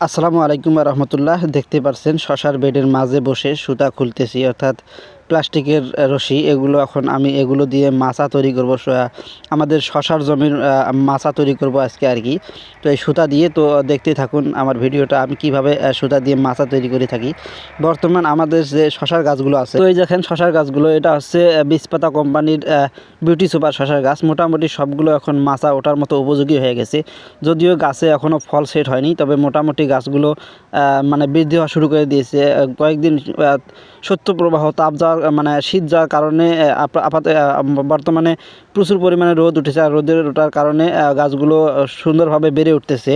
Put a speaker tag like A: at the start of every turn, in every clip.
A: আসসালামু আলাইকুম রহমতুল্লাহ। দেখতে পাচ্ছেন শশার বেডের মাঝে বসে সুতা খুলতেছি অর্থাৎ প্লাস্টিকের রশি এগুলো এখন আমি এগুলো দিয়ে মাছা তৈরি করব আমাদের শশার জমির মাছা তৈরি করব আজকে আর কি। তো এই সুতা দিয়ে তো দেখতে থাকুন আমার ভিডিওটা আমি কীভাবে সুতা দিয়ে মাছা তৈরি করে থাকি। বর্তমান আমাদের যে শশার গাছগুলো আছে তো এই দেখেন শশার গাছগুলো এটা হচ্ছে আহ, বীজপাতা কোম্পানির বিউটি সুপার শশার গাছ। মোটামুটি সবগুলো এখন মাছা ওঠার মতো উপযোগী হয়ে গেছে। যদিও গাছে এখনও ফল সেট হয়নি তবে মোটামুটি গাছগুলো মানে বৃদ্ধি হওয়া শুরু করে দিয়েছে। কয়েকদিন আহ, সত্য প্রবাহ তাপ যাওয়ার মানে শীত যাওয়ার কারণে আপাত বর্তমানে প্রচুর পরিমাণে রোদ উঠেছে আর রোদের ওঠার কারণে গাছগুলো সুন্দরভাবে বেড়ে উঠতেছে।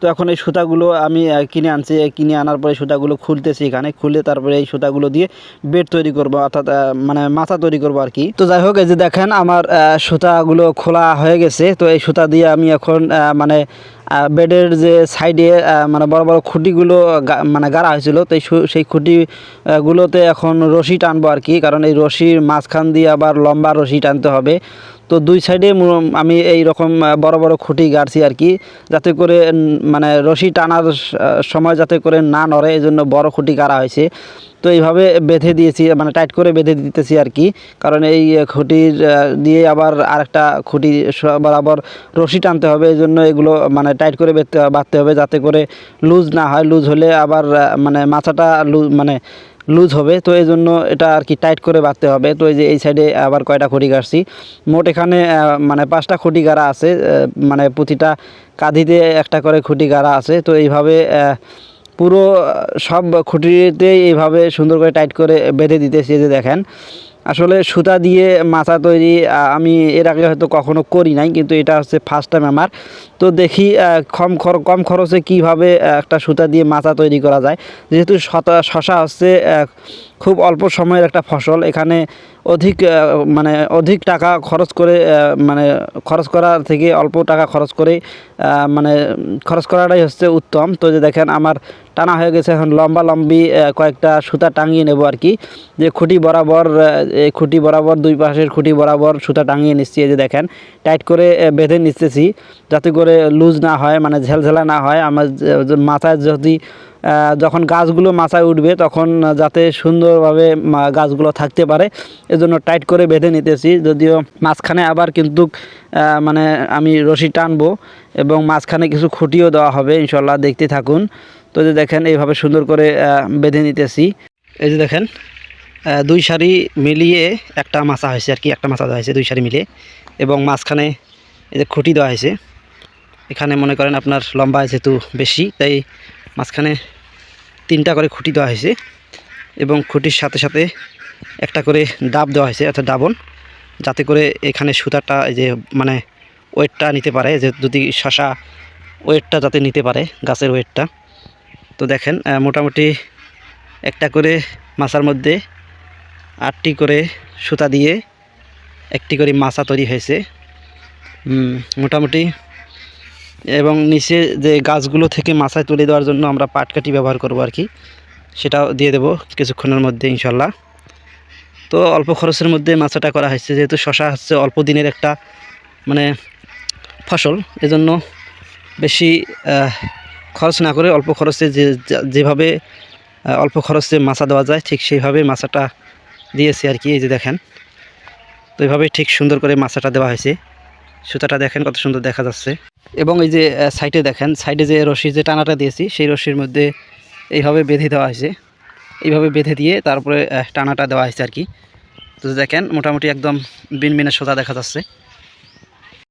A: তো এখন এই সুতাগুলো আমি কিনে আনছি কিনে আনার পরে সুতাগুলো খুলতেছি এখানে, খুলে তারপরে এই সুতাগুলো দিয়ে বেড তৈরি করব, অর্থাৎ মানে মাথা তৈরি করব আর কি। তো যাই হোক, এই যে দেখেন আমার সুতাগুলো খোলা হয়ে গেছে, তো এই সুতা দিয়ে আমি এখন মানে বেডের যে সাইডে মানে বড় বড় খুঁটিগুলো মানে গাড়া হয়েছিল, তো সেই খুঁটিগুলোতে এখন রশি টানবো আর কি, কারণ এই রশির মাঝখান দিয়ে আবার লম্বা রশি টানতে হবে। তো দুই সাইডে আমি এই রকম বড় বড় খুঁটি গাড়ছি আর কি, যাতে করে মানে রশি টানার সময় যাতে করে না নড়ে এই জন্য বড় খুঁটি গাড়া হয়েছে। তো এইভাবে বেঁধে দিয়েছি মানে টাইট করে বেঁধে দিতেছি আর কি। কারণ এই খুঁটির দিয়ে আবার আরেকটা খুঁটি বরাবর রশি টানতে হবে, এই জন্য এগুলো মানে টাইট করে বেঁধতে, বাঁধতে হবে যাতে করে লুজ না হয়। লুজ হলে আবার মানে মাথাটা লুজ মানে লুজ হবে। তো এই জন্য এটা আর কি টাইট করে বাঁধতে হবে। তো এই যে এই সাইডে আবার কয়টা খুঁটি গাড়ছি। মোট এখানে মানে পাঁচটা খুঁটি গাড়া আছে মানে প্রতিটা কাঁধিতে একটা করে খুঁটি গাড়া আছে। তো এইভাবে পুরো সব খুঁটিতেই এইভাবে সুন্দর করে টাইট করে বেঁধে দিতেছি যে দেখেন। আসলে সুতা দিয়ে মাথা তৈরি আমি এর আগে হয়তো কখনো করি নাই, কিন্তু এটা হচ্ছে ফার্স্ট টাইম আমার। তো দেখি কম খর, কম খরচে কীভাবে একটা সুতা দিয়ে মাথা তৈরি করা যায়। যেহেতু শশা হচ্ছে খুব অল্প সময়ের একটা ফসল। এখানে অধিক মানে অধিক টাকা খরচ করে মানে খরচ করার থেকে অল্প টাকা খরচ করে মানে খরচ করাটাই হচ্ছে উত্তম। তো যে দেখেন আমার টানা হয়ে গেছে এখন লম্বা লম্বি কয়েকটা সুতা টাঙিয়ে নেব আর কি। যে খুঁটি বরাবর খুঁটি বরাবর, দুই পাশের খুঁটি বরাবর সুতা টাঙিয়ে নিচ্ছি। এই যে দেখেন, টাইট করে বেঁধে নিতেছি যাতে করে লুজ না হয় মানে ঝেলঝেলা না হয়। আমার মাথায় যদি যখন গাছগুলো মাথায় উঠবে তখন যাতে সুন্দরভাবে গাছগুলো থাকতে পারে, এজন্য টাইট করে বেঁধে নিতেছি। যদিও মাঝখানে আবার কিন্তু মানে আমি রশি টানবো এবং মাঝখানে কিছু খুঁটিও দেওয়া হবে ইনশাল্লাহ দেখতে থাকুন। তো যে দেখেন, এইভাবে সুন্দর করে বেঁধে নিতেছি। এই যে দেখেন দুই সারি মিলিয়ে একটা মাছা হয়েছে আর কি, একটা মাছা দেওয়া হয়েছে দুই সারি মিলিয়ে। এবং মাঝখানে এই যে খুঁটি দেওয়া হয়েছে। এখানে মনে করেন আপনার লম্বা যেহেতু বেশি, তাই মাঝখানে তিনটা করে খুঁটি দেওয়া হয়েছে এবং খুঁটির সাথে সাথে একটা করে ডাব দেওয়া হয়েছে, অর্থাৎ ডাবন, যাতে করে এখানে সুতাটা যে মানে ওয়েটটা নিতে পারে যে যদি শশা ওয়েটটা যাতে নিতে পারে, গাছের ওয়েটটা। তো দেখেন মোটামুটি একটা করে মাছার মধ্যে আটটি করে সুতা দিয়ে একটি করে মাছা তৈরি হয়েছে। মোটামুটি এবং নিচে যে গাছগুলো থেকে মাথায় তুলে দেওয়ার জন্য আমরা পাটকাঠি ব্যবহার করব আর কি। সেটাও দিয়ে দেবো কিছুক্ষণের মধ্যে, ইনশাল্লাহ। তো অল্প খরচের মধ্যে মাছাটা করা হয়েছে। যেহেতু শশা হচ্ছে অল্প দিনের একটা মানে ফসল, এজন্য বেশি খরচ না করে অল্প খরচে যে যেভাবে অল্প খরচে মাছা দেওয়া যায়, ঠিক সেইভাবে মাছাটা দিয়েছি আর কি, এই যে দেখেন। তো এইভাবে ঠিক সুন্দর করে মাছাটা দেওয়া হয়েছে। সুতাটা দেখেন কত সুন্দর দেখা যাচ্ছে। এবং এই যে সাইডে দেখেন সাইডে যে রশি যে টানাটা দিয়েছি, সেই রশির মধ্যে এইভাবে বেঁধে দেওয়া হয়েছে। এইভাবে বেঁধে দিয়ে তারপরে টানাটা দেওয়া হয়েছে আর কি। তো দেখেন, মোটামুটি একদম বিনবিনে সোজা দেখা যাচ্ছে।